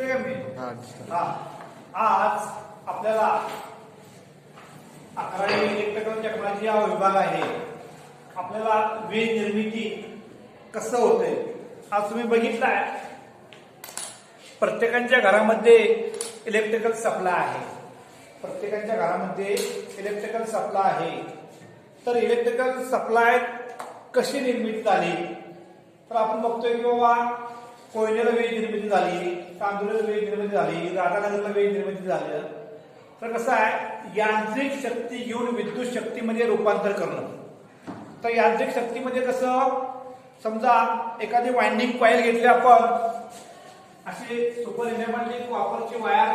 दिसतंय का मी हा दिसतं. हा. आज आपल्याला अकरावी इलेक्ट्रिकल टेक्नॉलॉजी हा विभाग आहे. आपल्याला वीज निर्मिती कसं होतंय? आज तुम्ही बघितलाय. प्रत्येकाच्या घरामध्ये इलेक्ट्रिकल सप्लाय आहे. प्रत्येकाच्या घरामध्ये इलेक्ट्रिकल सप्लाय आहे. तर इलेक्ट्रिकल सप्लाय कशी निर्मिती झाली? तर आपण बघतोय की बाबा कोयनेला वीज निर्मिती झाली तांदुळीला वीज निर्मिती झाली राधानगरला वीज निर्मिती झाली. तर कसं आहे यांत्रिक शक्ती घेऊन विद्युत शक्तीमध्ये रूपांतर करणं. तर यांत्रिक शक्तीमध्ये कसं समजा एखादी वाइंडिंग कॉईल घेतली आपण अशी सुपर इलेक्ट्रॉनिक वापरची वायर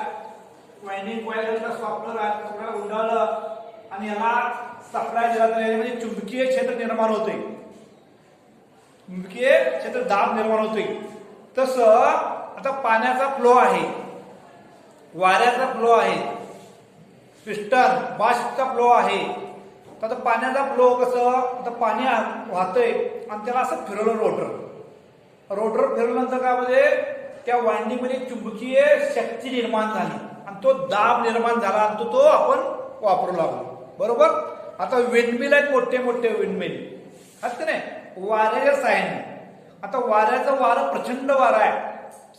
वाइंडिंग कॉईल सॉफ्टवेअर आहे गुंडाळलं आणि याला सप्लाय दिला तर याच्यामध्ये चुंबकीय क्षेत्र निर्माण होते चुंबकीय क्षेत्र दाब निर्माण होते तसं आता पाण्याचा फ्लो आहे. वाऱ्याचा फ्लो आहे. पिस्टन बाष्पचा फ्लो आहे. तर आता पाण्याचा फ्लो कसं? आता पाणी वाहतंय आणि त्याला असं फिरवलं रोटर रोटर फिरवल्यानंतर काय म्हणजे त्या वांडीमध्ये चुंबकीय शक्ती निर्माण झाली. आणि तो दाब निर्माण झाला आणि तो तो आपण वापरू लागलो. बरोबर? आता विंडमिल आहेत मोठे मोठे विंडमिल असते नाही? वाऱ्याच्या साह्याने. आता वाऱ्याचं वारं प्रचंड वारा आहे.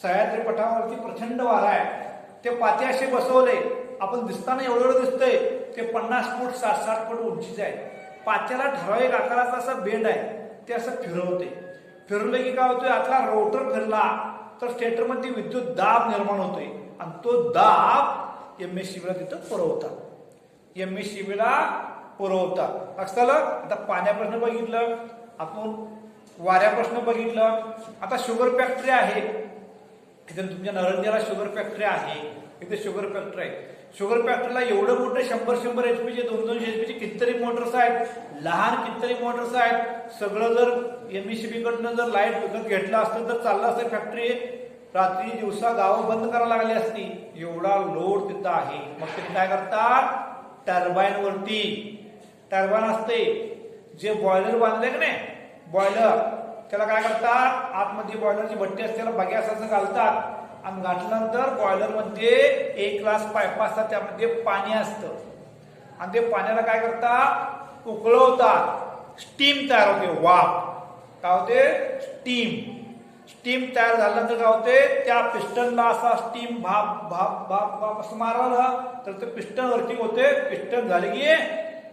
सह्याद्री पठारावरती प्रचंड वारा आहे. ते पाते असे बसवले. आपण दिसताना एवढं एवढं दिसतंय. ते पन्नास फूट साठ साठ फूट उंचीचे आहे. पात्याला ठराविक आकाराचा असा बेंड आहे. ते असं फिरवते. फिरवलं की काय होतोय? आतला रोटर फिरला तर स्टेटरमध्ये विद्युत दाब निर्माण होतोय. आणि तो दाब एम एस शिबीला तिथं पुरवतात. एम एस शिबीला पुरवतात. लक्षात आता पाण्याप्रश्न बघितलं. आपण वाऱ्या प्रश्न बघितलं आता शुगर फॅक्टरी आहे. इथं तुमच्या नरंद्याला शुगर फॅक्टरी आहे. इथे शुगर फॅक्टरी आहे. शुगर फॅक्टरीला एवढं मोठं शंभर शंभर एचपीचे दोन दोनशे एचपीचे कितीतरी मोटर्स आहेत. लहान कितीतरी मोटर्स आहेत. सगळं जर एमईसीबी कडनं जर लाइट विकत घेतलं असतं तर चाललं असतं फॅक्टरी रात्री दिवसा गावं बंद करायला लागली असती. एवढा लोड तिथं आहे. मग ते काय करतात? टर्बाईन वरती. टर्बाईन असते जे बॉयलर बांधले का नाही? बॉयलर त्याला काय करतात? आतमध्ये बॉयलरची भट्टी असते त्याला बग्या असं घालतात. आणि घातल्यानंतर बॉयलरमध्ये एक ग्लास पाईप असतात त्यामध्ये पाणी असतं. आणि ते पाण्याला काय करतात? उकळवतात. स्टीम तयार होते. वाफ. काय होते? स्टीम स्टीम तयार झाल्यानंतर काय होते? त्या पिस्टनला असा स्टीम भाप भाप भाप भाप असं मारलं तर ते पिस्टन वरती होते. पिस्टन झाले की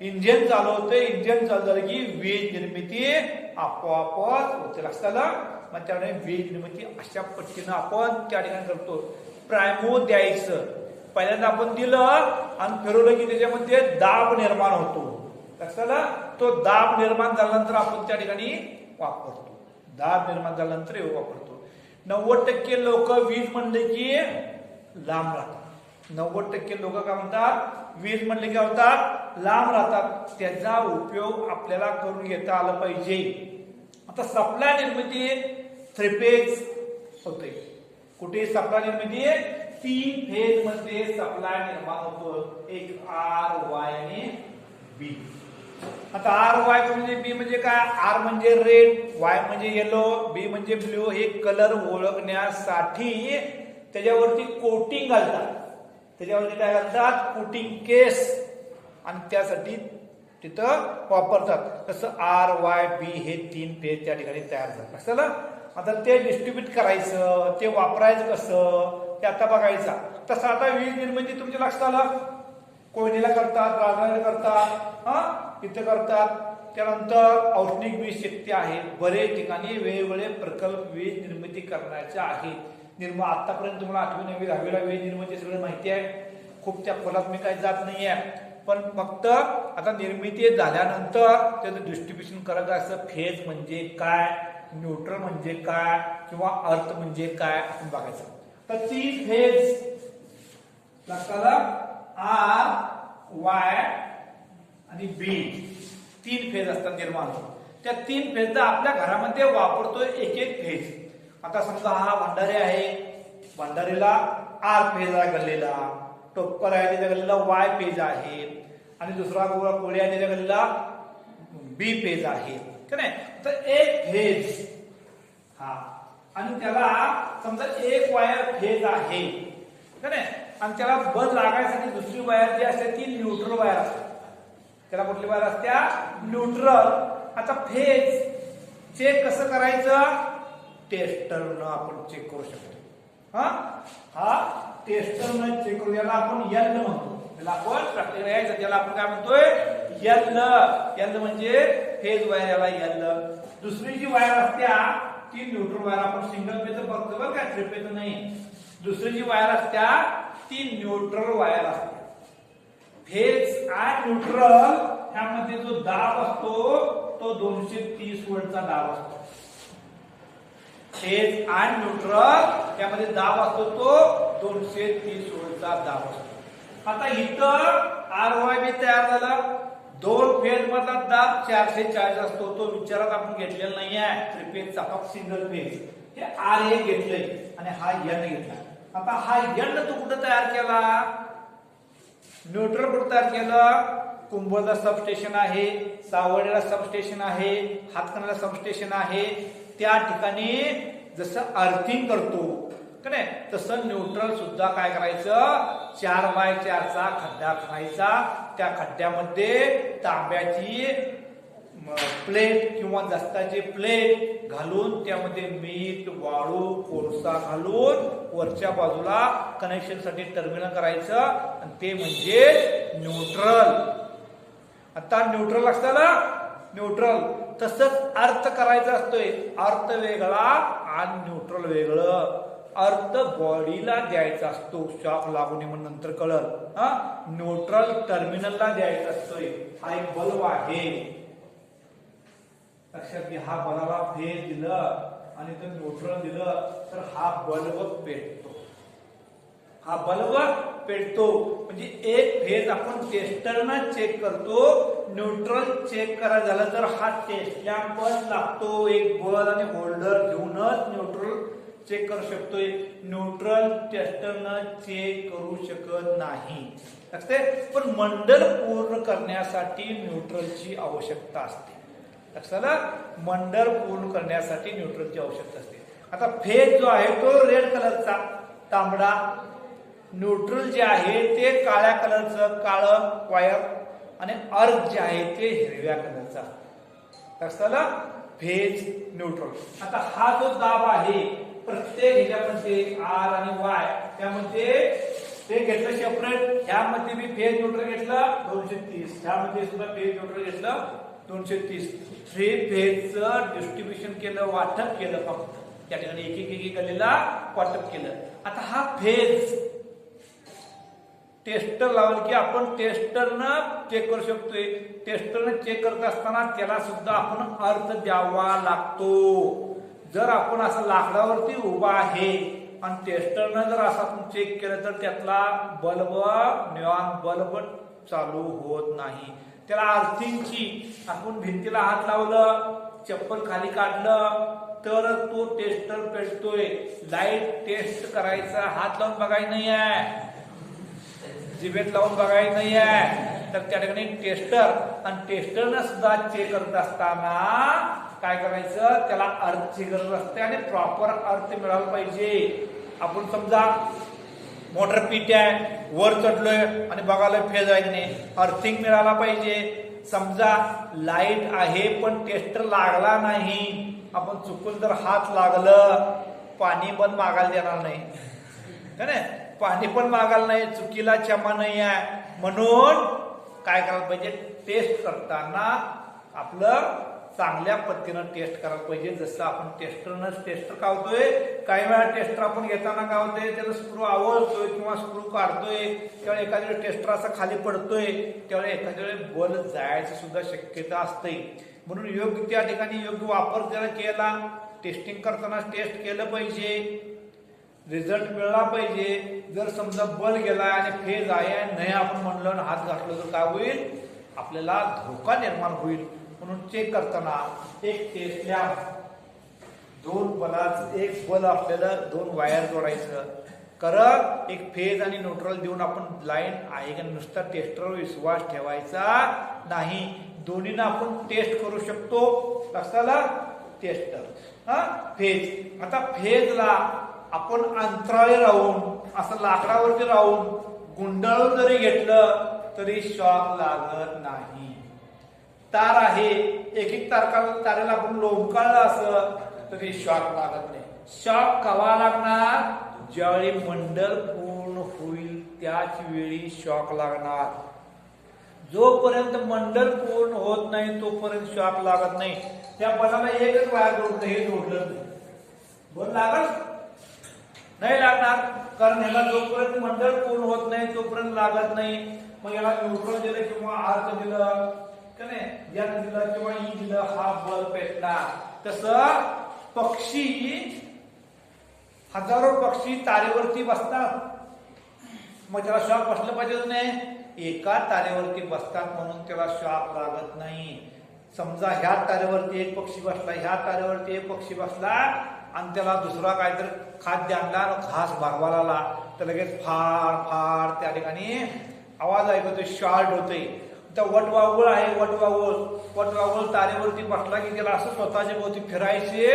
इंजिन चालू होते. इंजिन चालू झालं की वीज निर्मिती आपोआपच होते लक्षात मग त्यामुळे वीज निर्मिती अशा पद्धतीनं आपण त्या ठिकाणी करतो. प्रायमो द्यायचं पहिल्यांदा आपण दिलं आणि फिरवलं की त्याच्यामध्ये दाब निर्माण होतो. लक्षात तो दाब निर्माण झाल्यानंतर आपण त्या ठिकाणी वापरतो. दाब निर्माण झाल्यानंतर हे वापरतो. नव्वद टक्के लोक वीज म्हणले की लांब राहतात. नव्वद टक्के लोक काय म्हणतात? वीज म्हणले की काय होतात लांब राहतात. त्याचा उपयोग आपल्याला करून घेता आला पाहिजे. आता सप्लाय निर्मिती थ्री फेज होते. कुठे सप्लाय निर्मिती? तीन फेजमध्ये सप्लाय निर्माण होतो. एक आर वाय ने बी आता आर वाय म्हणजे बी म्हणजे काय? आर म्हणजे रेड वाय म्हणजे येलो बी म्हणजे ब्ल्यू हे कलर ओळखण्यासाठी त्याच्यावरती कोटिंग घालतात. त्याच्यावरती काय घालतात कोटिंग केस. आणि त्यासाठी तिथं वापरतात. तसं आर वाय बी हे तीन पेज त्या ठिकाणी तयार झालं. असं आता ते डिस्ट्रीब्यूट करायचं ते वापरायचं कसं? ते आता बघायचं. तसं आता वीज निर्मिती तुमच्या लक्षात आलं? कोयनेला करतात राजधानीला करतात हा? इथं करतात. त्यानंतर औष्णिक वीज शक्ती आहे. बरेच ठिकाणी वेगवेगळे प्रकल्प वीज निर्मिती करण्याचे आहेत. निर्मा आतापर्यंत तुम्हाला आठवी नववी दहावीला वेळ निर्मिती सगळं माहिती आहे. खूप त्या खोलात मी काही जात नाही आहे पण फक्त आता निर्मिती झाल्यानंतर त्याचं डिस्ट्रीब्युशन करायचं असं फेज म्हणजे काय न्यूट्रल म्हणजे काय किंवा अर्थ म्हणजे काय आपण बघायचं. तर ती फेज आर वाय आणि बी तीन फेज असतात निर्माण. त्या तीन फेजचा आपल्या घरामध्ये वापरतोय एक एक फेज आता समजा हा भंडारी आहे. भंडारीला आर फेज आहे गल्लेला. टोप्पर आहे त्याच्या गल्लीला वाय पेज आहे. आणि दुसरा कोळी आहे त्याच्या गल्लीला बी पेज आहे. का नाही? तर एक फेज. हा. आणि त्याला समजा एक वायर फेज आहे. का नाही? आणि त्याला बल लागायसाठी दुसरी वायर जी असते ती न्यूट्रल वायर असते. त्याला कुठली वायर असत्या न्यूट्रल. आता फेज. चेक कसं करायचं? टेस्टरनं आपण चेक करू शकतो हा? हा टेस्टरनं चेक करू. याला आपण यल म्हणतो. त्याला आपण प्रॅक्टिकल यायचं त्याला आपण काय म्हणतोय? यल यल म्हणजे फेज वायर याला यल दुसरी जी वायर असत्या ती न्यूट्रल वायर आपण सिंगल पेच बघतो बरं काय ट्रिपेज नाही. दुसरी जी वायर असत्या ती न्यूट्रल वायर असते. फेज आणि न्यूट्रल ह्यामध्ये जो दाब असतो तो दोनशे तीस वोल्टचा दाब असतो. फेज आणि न्यूट्रल यामध्ये दाब असतो तो दोनशे तीस वोल्टचा दाब असतो. आता इथं आर वाय बी तयार झाला. दोन फेज मधला दाब चारशे चाळीस असतो. तो विचारात आपण घेतलेला नाही आहे त्रिपेजचा फक्त सिंगल फेज हे आर ए घेतलंय आणि हा यंड घेतला. आता हा यंड तू कुठं तयार केला? न्यूट्रल कुठं तयार केलं? कुंभोजला सबस्टेशन आहे सावडेला सबस्टेशन आहे हातकणाला सबस्टेशन आहे. त्या ठिकाणी जसं अर्थिंग करतो का नाही? तसं न्यूट्रल सुद्धा काय करायचं? चार बाय चारचा खड्डा खायचा त्या खड्ड्यामध्ये तांब्याची प्लेट किंवा दस्ताची प्लेट घालून त्यामध्ये मीठ वाळू कोळसा घालून वरच्या बाजूला कनेक्शनसाठी टर्मिनल करायचं. आणि ते म्हणजे न्यूट्रल आता न्यूट्रल असतं ना न्यूट्रल तसंच अर्थ करायचा असतोय. अर्थ वेगळा आणि न्यूट्रल वेगळं. अर्थ बॉडीला द्यायचा असतो. शॉक लागू नये म्हणून नंतर कळल. हा? न्यूट्रल टर्मिनलला द्यायचा असतोय. हा एक बल्ब आहे. लक्षात घ्या हा बल्बाला फेज दिलं आणि तर न्यूट्रल दिलं तर हा बल्ब पेटतो. हा बल्ब पेटतो. म्हणजे एक फेज आपण टेस्टरनं चेक करतो न्यूट्रल चेक करा झालं तर हा टेस्ट लॅम्पच लागतो एक बल आणि होल्डर घेऊनच न्यूट्रल चेक करू शकतोय न्यूट्रल टेस्टरनं चेक करू शकत नाही. लक्षात पण मंडल पूर्ण करण्यासाठी न्यूट्रलची आवश्यकता असते. लक्षात मंडल पूर्ण करण्यासाठी न्यूट्रलची आवश्यकता असते. आता फेज जो आहे तो रेड कलरचा तांबडा न्यूट्रल जे आहे ते काळ्या कलरचं काळं वायर आणि अर्थ जे आहे ते हिरव्या कलरचा लक्षात फेज न्यूट्रल आता हा जो दाब आहे प्रत्येक ह्याच्यामध्ये आर आणि वाय त्यामध्ये ते घेतलं सेपरेट ह्यामध्ये मी फेज न्यूट्रल घेतलं दोनशे तीस. ह्यामध्ये सुद्धा फेज न्यूट्रल घेतलं दोनशे तीस. थ्री फेजचं डिस्ट्रीब्युशन केलं वाटप केलं फक्त. त्या ठिकाणी एक एक एक एक गल्लीला वाटप केलं. आता हा फेज टेस्टर लावलं की आपण टेस्टरनं चेक करू शकतोय. टेस्टरनं चेक करत असताना त्याला सुद्धा आपण अर्थ द्यावा लागतो. जर आपण असं लाकडावरती उभा आहे आणि टेस्टरनं जर असं आपण चेक केलं तर त्यातला बल्ब निवान बल्ब चालू होत नाही. त्याला अर्थिंगची आपण भिंतीला हात लावलं चप्पल खाली काढलं तर तो टेस्टर पेटतोय. लाइट टेस्ट करायचा हात लावून बघायला नाही आहे जिभेत लावून बघायचं नाही आहे. तर त्या ठिकाणी टेस्टर आणि टेस्टरनं सुद्धा चेक करत असताना काय करायचं? त्याला अर्थची गरज असते आणि प्रॉपर अर्थ मिळाला पाहिजे. आपण समजा मोटर पीट आहे वर चढलोय आणि बघायला फेज आहे की नाही? अर्थिंग मिळाला पाहिजे. समजा लाइट आहे पण टेस्टर लागला नाही. आपण चुकून जर हात लागलं पाणी पण मागायला देणार नाही. है नाही पाणी पण मागायला नाही चुकीला क्षमा नाही आहे. म्हणून काय करायला पाहिजे? टेस्ट करताना आपलं चांगल्या पद्धतीनं टेस्ट करायला पाहिजे. जसं आपण टेस्टरनंच टेस्टर का होतोय काही वेळा टेस्टर आपण घेताना काय होतोय त्याला स्क्रू आवळतोय किंवा स्क्रू काढतोय त्यावेळी एखाद्या वेळी टेस्टर असा खाली पडतोय त्यावेळी एखाद्या वेळी बल जायची सुद्धा शक्यता असते म्हणून योग्य त्या ठिकाणी योग्य वापर जर केला टेस्टिंग करताना टेस्ट केलं पाहिजे. रिझल्ट मिळाला पाहिजे. जर समजा बल गेला आणि फेज आहे आणि नाही आपण म्हणलं आणि हात घातलं तर काय होईल? आपल्याला धोका निर्माण होईल. म्हणून चेक करताना एक टेस्ट लॅम्प दोन बलाच एक बल आपल्याला दोन वायर जोडायचं. करत एक फेज आणि न्यूट्रल देऊन आपण लाईन आहे का नुसता टेस्टवर विश्वास ठेवायचा नाही. दोन्हीनं आपण टेस्ट करू शकतो. कसाला टेस्टर हा? फेज आता फेजला आपण अंतराळी राहून असं लाकडावरती राहून गुंडाळून जरी घेतलं तरी शॉक लागत नाही. तार आहे एक एक तारखा तारेला आपण लोंबकाळलं असं तरी शॉक लागत नाही. शॉक कवा लागणार? ज्यावेळी मंडल पूर्ण होईल त्याच वेळी शॉक लागणार. जोपर्यंत मंडल पूर्ण होत नाही तोपर्यंत शॉक लागत नाही. त्या पदाला एकच वायर जोडलं हे जोडलं नाही. बरं लागल? नाही लागणार. कारण ह्याला जोपर्यंत मंडळ पूर्ण होत नाही तोपर्यंत लागत नाही. मग याला न्यूट्रल दिलं किंवा आर्थ दिलं का नाही? यानं दिलं किंवा ई दिलं हा बल पेटणार. तसं पक्षी हजारो पक्षी तारेवरती बसतात. मग त्याला श्वाप बसलं पाहिजे नाही? एका तारेवरती बसतात म्हणून त्याला श्वाप लागत नाही. समजा ह्या तारेवरती एक पक्षी बसला ह्या तारेवरती एक पक्षी बसला आणि त्याला दुसरा काहीतरी खाद्य आणला घास भागवायला आला तर लगेच फार फार त्या ठिकाणी आवाज ऐकतोय शॉर्ट होतोय. त्या वटवावळ आहे वटवावळ वटवावळ तारेवरती बसला की त्याला असं स्वतःच्या भोवती फिरायची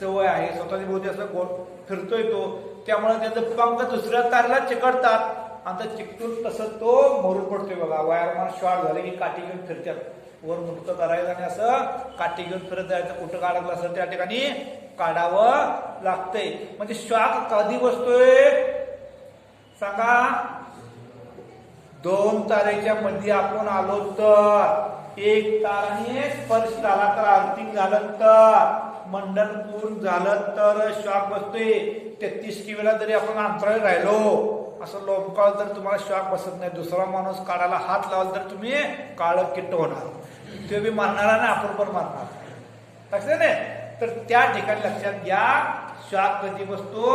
सवय आहे. स्वतःच्या भोवती असं गो फिरतोय तो. त्यामुळे त्याचं पंख दुसऱ्या तारेला चिकटतात. आणि चिकटून तसं तो मरून पडतोय बघा. वायरमान शॉर्ट झाले की काठी घेऊन फिरतात. वर मुटकं करायचं आणि असं काठी घेऊन फिरत जायचं. कुठं काढलं असं त्या ठिकाणी काढावं लागतंय. म्हणजे श्वास कधी बसतोय? सांगा. दोन तारेच्या मध्ये आपण आलो तर. एक ताराने स्पर्श झाला तर आरती झालं तर. मंडन पूर्ण झालं तर श्वास बसतोय. तेहतीस किवेला जरी आपण अंतराळी राहिलो. असं लोंबकाळ तर तुम्हाला श्वास बसत नाही. दुसरा माणूस काढायला हात लावला तर तुम्ही काळ किट्ट होणार. ते बी मारणार आणि आपण पण मारणार. लक्षात नाही तर त्या ठिकाणी लक्षात घ्या श्वास कधी बसतो?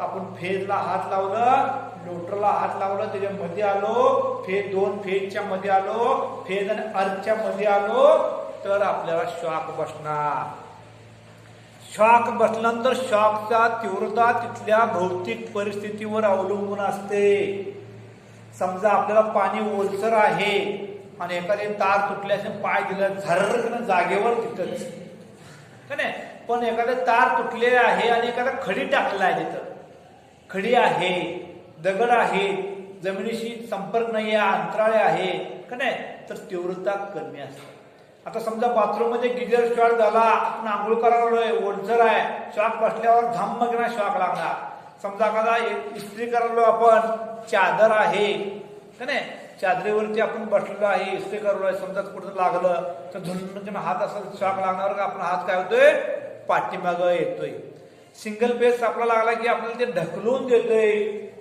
आपण फेजला हात लावलं लोटरला हात लावलं त्याच्या मध्ये आलो फेज दोन फेजच्या मध्ये आलो फेज आणि अर्थच्या मध्ये आलो तर आपल्याला श्वाक बसणार. शॉक बसल्यानंतर शॉकचा तीव्रता तिथल्या भौतिक परिस्थितीवर अवलंबून असते. समजा आपल्याला पाणी ओलसर आहे आणि एखादी तार तुटल्याचे पाय दिला झरकन जागेवर तिथंच. का नाही. पण एखादं तार तुटले आहे आणि एखादा खडी टाकला आहे तिथं. खडी आहे दगड आहे जमिनीशी संपर्क नाही आहे अंतराळे आहे का नाही? तर तीव्रता कमी असते. आता समजा बाथरूममध्ये गिजर शॉक झाला आपण आंघोळ करायला ओलझर आहे शॉक बसल्यावर धम्म किंवा शॉक लागणार. समजा एखादा इस्त्री करायलो आपण चादर आहे नाही? चादरीवरती आपण बसलेलो आहे इस्त्री करलोय समजा कुठं लागलं तर धुन म्हणजे हात असं शॉक लागणार का? आपण हात काय होतोय? पाठीमाग येतोय. सिंगल पेज आपला लागला की आपल्याला ते ढकलून देतोय.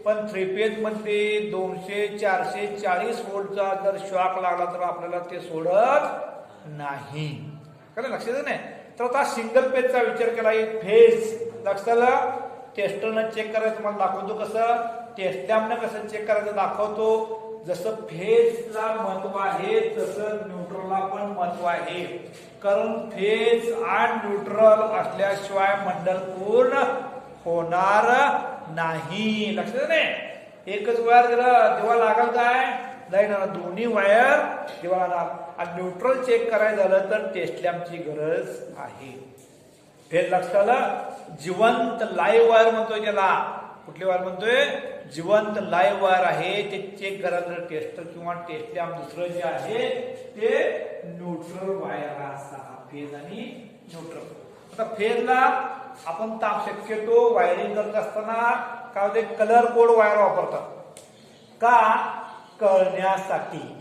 पण थ्री पेजमध्ये दोनशे चारशे चाळीस वोल्टचा जर शॉक लागला तर आपल्याला ते सोडत नाही. कळलं लक्षात नाही. तर आता सिंगल पेजचा विचार केला एक फेज लक्षात टेस्टरनं चेक करायचं मला दाखवतो कसं? टेस्टॅमनं कसं चेक करायचं दाखवतो? जसं फेजला महत्त्व आहे तसं न्यूट्रलला पण महत्त्व आहे. कारण फेज आणि न्यूट्रल असल्याशिवाय मंडल पूर्ण होणार नाही. लक्षात नाही? एकच वायर जरा दिवा लागल काय? नाही ना दोन्ही वायर तेव्हा लागणार आणि न्यूट्रल चेक करायचं झालं तर टेस्ट लॅम्पची गरज आहे. फेज लक्षात आलं? जिवंत लाईव्ह वायर म्हणतोय त्याला. कुठली वायर म्हणतोय? जिवंत लाईव्ह वायर आहे. ते चेक करायचं टेस्ट टेस्टर किंवा टेस्ट लॅम्प दुसरं जे आहे ते न्यूट्रल वायर असा फेज आणि न्यूट्रल आता फेजला आपण ताप शक्यतो वायरिंग करत असताना काय होते कलर कोड वायर वापरतात. का? कळण्यासाठी.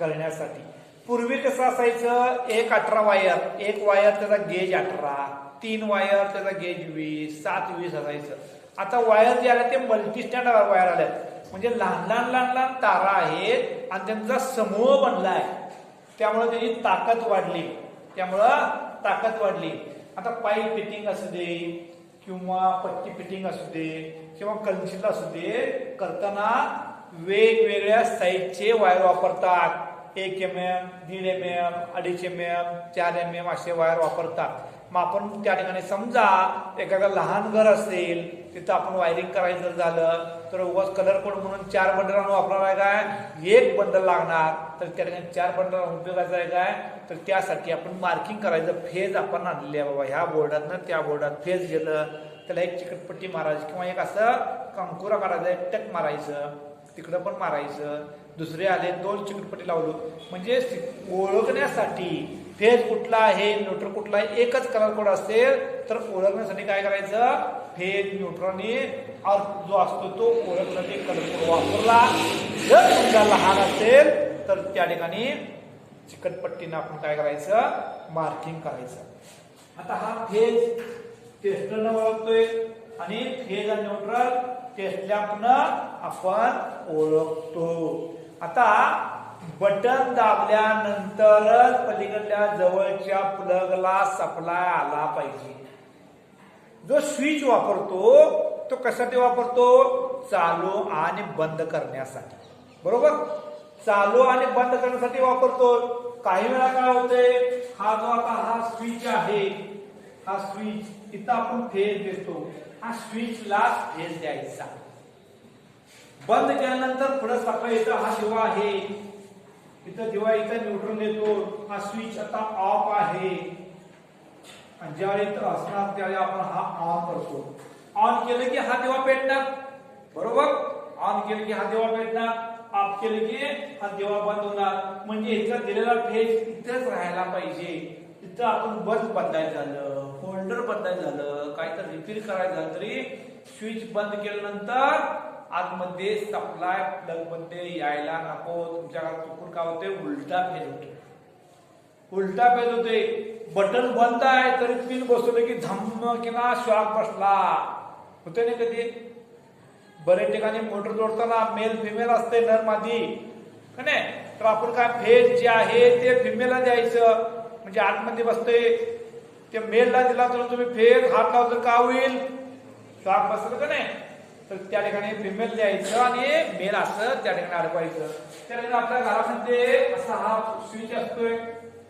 करण्यासाठी पूर्वी कसं असायचं? एक अठरा वायर एक वायर त्याचा गेज अठरा तीन वायर त्याचा गेज वीस सात वीस असायचं. आता वायर जे आल्या ते मल्टीस्टँड वायर आल्यात म्हणजे लहान लहान लहान लहान तारा आहेत आणि त्यांचा समूह बनला आहे. त्यामुळे त्याची ताकद वाढली. त्यामुळं ताकद वाढली. आता पाईप फिटिंग असू दे किंवा पट्टी फिटिंग असू दे किंवा कन्सिल असू दे करताना वेगवेगळ्या साईजचे वायर वापरतात. एक एम एम दीड एम एम अडीच एम एम चार एम एम असे वायर वापरतात. मग आपण त्या ठिकाणी समजा एखादं लहान घर असेल तिथं आपण वायरिंग करायचं जर झालं तर उगाच कलर कोड म्हणून चार बंडल आणून वापरणार आहे. काय एक बंडल लागणार तर त्या ठिकाणी चार बंडल उपयोगाचं आहे काय? तर त्यासाठी आपण मार्किंग करायचं. फेज आपण आणलेली आहे बाबा. ह्या बोर्डातनं त्या बोर्डात फेज गेलं त्याला एक चिकटपट्टी मारायची किंवा एक असं कंकुरा मारायचं एक टक मारायचं तिकडं पण मारायचं. दुसरे आले दोन चिकटपट्टी लावलो. म्हणजे सि- ओळखण्यासाठी फेज कुठला आहे न्यूट्रल कुठला आहे एकच कलर कोड असेल तर ओळखण्यासाठी काय करायचं? फेज न्यूट्रॉन जो असतो तो ओळखण्यासाठी कलर कोड वापरला. जर तुमचा लहान असेल तर त्या ठिकाणी चिकटपट्टीनं आपण काय करायचं? मार्किंग करायचं. आता हा फेज टेस्टरनं ओळखतोय आणि फेज आणि न्यूट्रल टेस्टलॅम्पनं आपण ओळखतो. आता बटन दाबल्यानंतरच पलीकडल्या जवळच्या प्लगला सप्लाय आला पाहिजे. जो स्विच वापरतो तो कशासाठी वापरतो? चालू आणि बंद करण्यासाठी. बरोबर? चालू आणि बंद करण्यासाठी वापरतो. काही वेळा काय होते हा जो आता हा स्विच आहे हा स्विच इथं आपण फेज देतो. हा स्विचला फेज द्यायचा. बंद केल्यानंतर पुढे सकाळी इथं हा दिवा आहे. इथं दिवा इथं न्यूट्रल येतो. हा स्विच आता ऑफ आहे. आणि ज्यावेळी इथं असणार त्यावेळी आपण हा ऑन करतो. ऑन केलं की हा दिवा पेटणार. बरोबर? ऑन केलं की हा दिवा पेटणार. ऑफ केलं की हा दिवा बंद होणार. म्हणजे इथला दिलेला फेज इथंच राहायला पाहिजे. इथं आपण बल्ब बदलायचं झालं होल्डर बदलायचं झालं काय तर रिपेअर करायचं झालं तरी स्विच बंद केल्यानंतर आतमध्ये सप्लाय प्लगमध्ये यायला नको. तुमच्या घरात चुकून काय होते उलटा फेज होतो उलटा फेज होते बटन बंद आहे तरी पिन बसवलं की धम्म किंवा श्वास बसला. होते ना कधी? बरेच ठिकाणी मोटर जोडताना मेल फिमेल असते नर मादी. नाही? तर आपण काय फेज जे आहे ते फिमेलला द्यायचं. म्हणजे आतमध्ये बसते ते मेलला दिला तर तुम्ही फेज हात लावतो का होईल? श्वास बसलं का नाही? तर त्या ठिकाणी फिमेल द्यायचं आणि मेल असं त्या ठिकाणी अडकवायचं. त्या ठिकाणी आपल्या घरामध्ये असा हा स्विच असतोय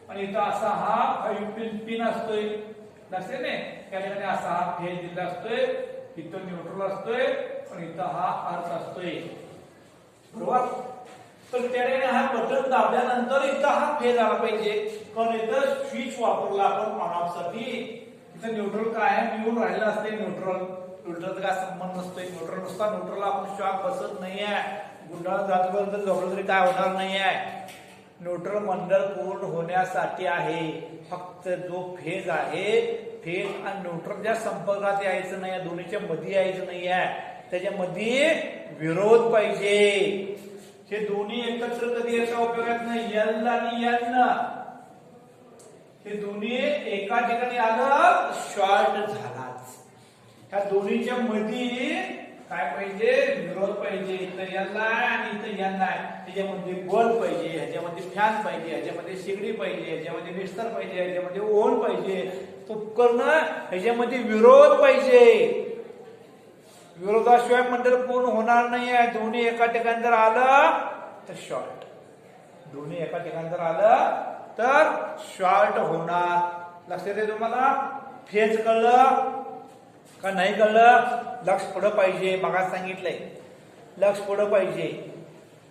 आणि इथं असा हा पिन पिन असतोय. लक्षात नाही? त्या ठिकाणी असा हा फेज दिलेला असतोय. इथं न्यूट्रल असतोय आणि इथं हा अर्थ असतोय. बरोबर? तर त्या ठिकाणी हा बटन दाबल्यानंतर इथं हा फेज आला पाहिजे. कारण इथं स्विच वापरला आपण ऑन ऑफसाठी इथं न्यूट्रल काय आहे राहिलं असते न्यूट्रल न्यूट्रलचा काय संबंध नसतोय? न्यूट्रल नुसता न्यूट्रल आपण शॉक बसत नाहीये. गुंडाळ जातोपर्यंत जवळ तरी काय होणार नाही आहे न्यूट्रल मंडळ पूर्ण होण्यासाठी आहे. फक्त जो फेज आहे फेज आणि न्यूट्रलच्या संपर्कात यायचं नाही दोन्हीच्या मध्ये यायचं नाही आहे त्याच्यामध्ये विरोध पाहिजे. हे दोन्ही एकत्र कधी याचा उपयोगात नाही? यल आणि यन हे दोन्ही एका ठिकाणी आलं शॉर्ट झाला. ह्या दोन्हीच्या मध्ये काय पाहिजे? विरोध पाहिजे. इथं यांना आहे आणि इथं यांना. आहे त्याच्यामध्ये बल पाहिजे ह्याच्यामध्ये फॅन पाहिजे ह्याच्यामध्ये शेगडी पाहिजे ह्याच्यामध्ये मिक्सर पाहिजे ह्याच्यामध्ये ओन पाहिजे. उपकरण ह्याच्यामध्ये विरोध पाहिजे. विरोधाशिवाय मंडळ पूर्ण होणार नाही आहे दोन्ही एका ठिकाणी जर आलं तर शॉर्ट दोन्ही एका ठिकाणी जर आलं तर शॉर्ट होणार. लक्षात आहे तुम्हाला? फेज कळलं? का नाही कळलं? लक्ष पुढं पाहिजे मगा सांगितलंय. लक्ष पुढं पाहिजे.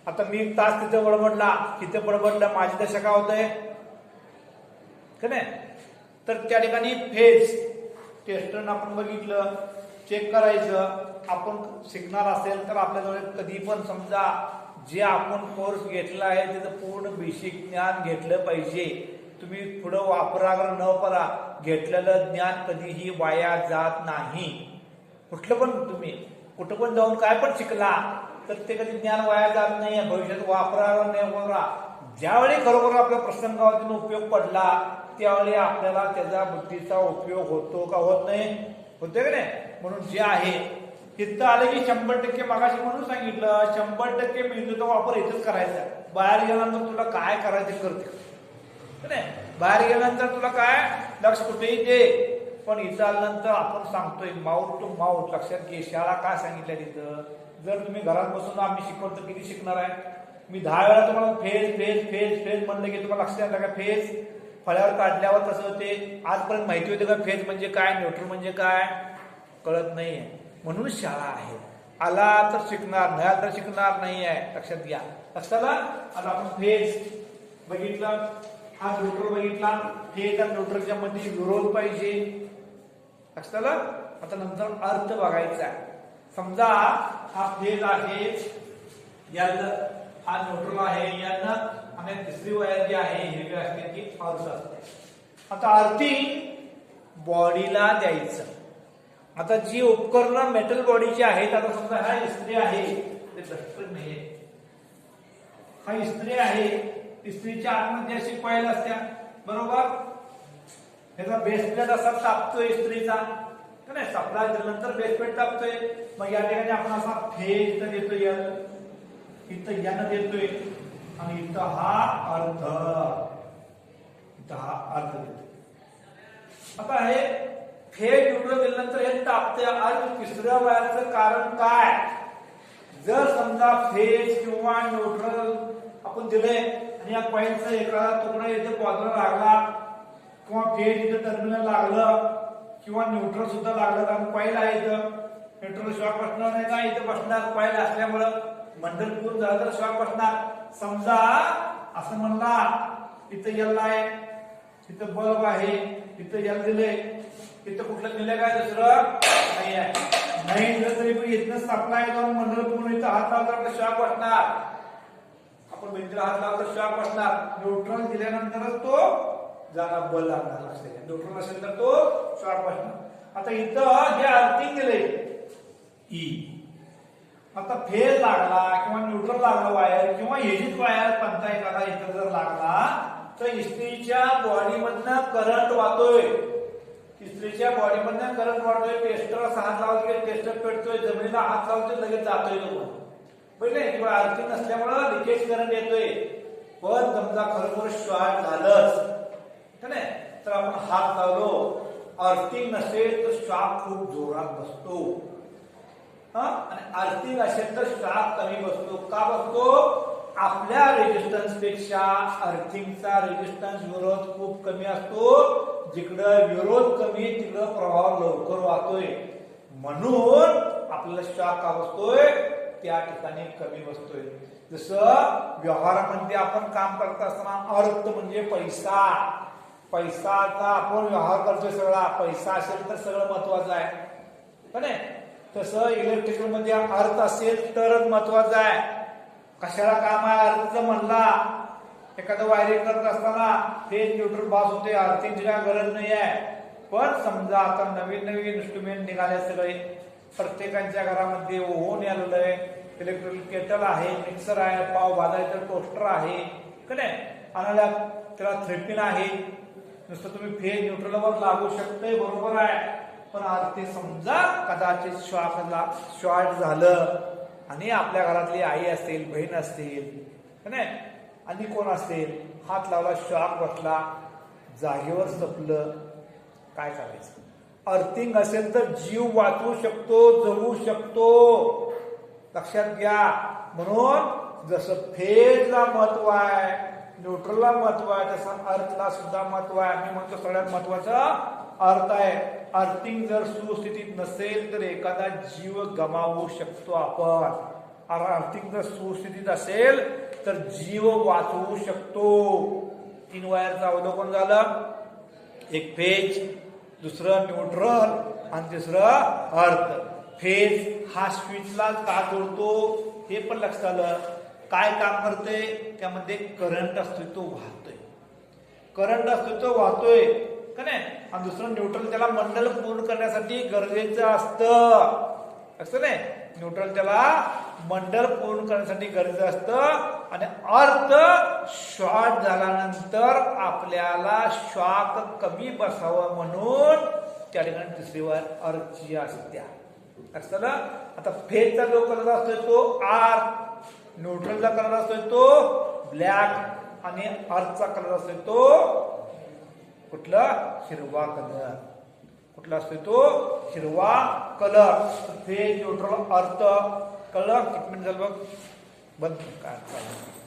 आता मी एक तास तिथं बडबडला तिथं बडबडलं माझी दशा का होतंय? का नाही? तर त्या ठिकाणी फेज टेस्टन आपण बघितलं चेक करायचं. आपण शिकणार असेल तर आपल्याजवळ कधी पण समजा जे आपण कोर्स घेतला आहे त्याचं पूर्ण बेसिक ज्ञान घेतलं पाहिजे. तुम्ही पुढं वापरा न परा घेतलेलं ज्ञान कधीही वाया जात नाही. कुठलं पण तुम्ही कुठं पण जाऊन काय पण शिकला तर ते कधी ज्ञान वाया जात नाही भविष्यात वापरा नाही वापरा. ज्यावेळी खरोखर आपल्या प्रसंगावरती उपयोग पडला त्यावेळी आपल्याला त्याचा बुद्धीचा उपयोग होतो का होत नाही? होते का नाही? म्हणून जे आहे तिथं आलं की शंभर टक्के मागाशी म्हणून सांगितलं शंभर टक्के मेंदूचा वापर इथंच करायचा. बाहेर गेल्यानंतर तुला काय करायचं करते. बाहेर गेल्यानंतर तुला काय? लक्ष कुठेही दे. पण इथं आल्यानंतर आपण सांगतोय माऊट टू माऊट लक्षात घे. शाळा काय सांगितल्या तिथं? जर तुम्ही घरात बसून आम्ही शिकवतो किती शिकणार आहे? मी दहा वेळा तुम्हाला फेज फेज फेज फेज म्हणलं की तुम्हाला लक्षात येतं का फेज फळ्यावर काढल्यावर तसं होते. आजपर्यंत माहिती होते का फेज म्हणजे काय न्यूट्रल म्हणजे काय? कळत नाहीये. म्हणून शाळा आहे. आला तर शिकणार नाही तर शिकणार नाही आहे लक्षात घ्या. लक्षात आलं? आता आपण फेज बघितलं. हा न्यूट्रल बघितला. हे त्या न्यूट्रलच्या मध्ये विरोध पाहिजे. लक्षात आता नंतर अर्थ बघायचा आहे. समजा हा फेज आहे यानं हा न्यूट्रल आहे यानं आणि तिसरी वायर जी आहे हिरवी असते ती अर्थ असते. आता अर्थिंग बॉडीला द्यायचं. आता जी उपकरणं मेटल बॉडीची आहेत आता समजा हा इस्त्री आहे ते दष्टक नाही हा इस्त्री आहे इस्त्रीच्या आतमध्ये अशी कॉईल असत्या. बरोबर? याचा बेस असा तापतोय स्त्रीचा. नाही? सापडा नंतर बेस तापतोय. मग या ठिकाणी आपण असा फेज इथं देतोय इथं यानं देतोय. आणि इथं हा अर्थ इथं हा अर्थ देतोय. आता हे फेज न्यूट्रल दिल्यानंतर हे तापते आणि तिसऱ्या वयाचं कारण काय? जर समजा फेज किंवा न्यूट्रल आपण दिले आणि या कॉईनचा एखादा तुकडा इथे बाजूला लागला. किंवा फेज इथं टर्मिनल लागलं. किंवा न्यूट्रल सुद्धा लागलं. कारण कॉईल आहे इथं. न्यूट्रल शॉक बसणार नाही का? इथं बसणार. कॉईल असल्यामुळं मंडल पूर्ण झालं तर शॉक बसणार. समजा असं म्हणला इथं यल आहे. इथं बल्ब आहे. इथं यल दिले इथं कुठलं दिलं काय दुसरं? नाही आहे. नाही तरी पण इथनं सप्लाय जाऊन मंडल पूर्ण इथं हात लावला तर शॉक बसणार. आपण भिंतीला हात लावला तर शॉक बसणार. न्यूट्रॉन दिल्यानंतरच तो जाणार बल लागणार लक्षात घ्या असेल तर तो शॉक बसणार. आता इथं जे अर्थिंग दिले ई आता फेज लागला किंवा न्यूट्रल लागला वायर किंवा हेजीच वायर पंता एखादा इथं जर लागला तर इस्त्रीच्या बॉडीमधनं करंट वाहतोय. इस्त्रीच्या बॉडीमधनं करंट वाहतोय. टेस्टर हात लावला की टेस्टर पेटतोय जमिनीला हात लावतोय लगेच जातोय तो पहिले किंवा आरती नसल्यामुळं लिकेज करंट येतोय. पण समजा खरोखर शॉर्ट झालंच. नाही? तर आपण हात लावलो. अर्थिंग नसेल तर शॉक खूप जोरात बसतो. हा? आणि अर्थिंग असेल तर शॉक कमी बसतो. का बसतो? आपल्या रेजिस्टन्सपेक्षा अर्थिंगचा रेजिस्टन्स विरोध खूप कमी असतो. जिकडं विरोध कमी तिकडं प्रभाव लवकर वाहतोय. म्हणून आपल्याला शॉक का बसतोय? त्या ठिकाणी कमी बसतोय. जसं व्यवहारामध्ये आपण काम करत असताना अर्थ म्हणजे पैसा. पैसाचा आपण व्यवहार करतोय सगळा. पैसा असेल तर सगळं महत्वाचं आहे. हो का तसं इलेक्ट्रिकलमध्ये अर्थ असेल तरच महत्वाचं आहे. कशाला काम आहे? अर्थ म्हणला. एखादं वायरिंग करत असताना हे न्यूट्रल पास होते अर्थिंगची काय गरज नाही आहे पण समजा आता नवीन नवीन इन्स्ट्रुमेंट निघाले सगळे. प्रत्येकाच्या घरामध्ये ओव्हन आलेलं आहे. इलेक्ट्रिक केटल आहे मिक्सर आहे पाव भाजायचं टोस्टर आहे. कने नाही? आणि त्याला थ्रेपिन आहे. नुसतं तुम्ही फेज न्यूट्रलवर लागू शकतंय बरोबर आहे. पण आज ते समजा कदाचित श्वासला शॉर्ट झालं आणि आपल्या घरातली आई असेल बहीण असतील नाही? आणि कोण असेल हात लावला शॉक बसला जागेवर सपलं काय करायचं? अर्थिंग असेल तर जीव वाचवू शकतो जगू शकतो. लक्षात घ्या. म्हणून जसं फेजला महत्त्व आहे न्यूट्रलला महत्त्व आहे तसं अर्थला सुद्धा महत्त्व आहे. मी म्हणतो सगळ्यात महत्वाचं अर्थ आहे. अर्थिंग जर सुस्थितीत नसेल तर एखादा जीव गमावू शकतो आपण. अर्थिंग जर सुस्थितीत असेल तर जीव वाचवू शकतो. तीन वायरचं अवलोकन झालं. एक फेज दुसरं न्यूट्रल आणि तिसरं अर्थ फेज हा स्विचला का जोडतो हे पण लक्षात आलं. काय काम करते त्यामध्ये करंट असतोय तो वाहतोय. करंट असतोय तो वाहतोय का नाही? आणि दुसरं न्यूट्रल त्याला मंडल पूर्ण करण्यासाठी गरजेचं असतं. असतं नाही? न्यूट्रल त्याला मंडल पूर्ण करण्यासाठी गरजेचं असतं. आणि अर्थ शॉर्ट झाल्यानंतर आपल्याला श्वास कमी बसावं म्हणून त्या ठिकाणी दुसरी वार अर्थची असत्या. असतं ना आता फेजचा जो कलर असतोय तो आर न्यूट्रलचा कलर असतोय तो ब्लॅक आणि अर्थचा कलर असतोय तो कुठला? हिरवा कलर कुठला असतोय तो? हिरवा colour phase neutral earth colour treatment झालं बघ? बंद काय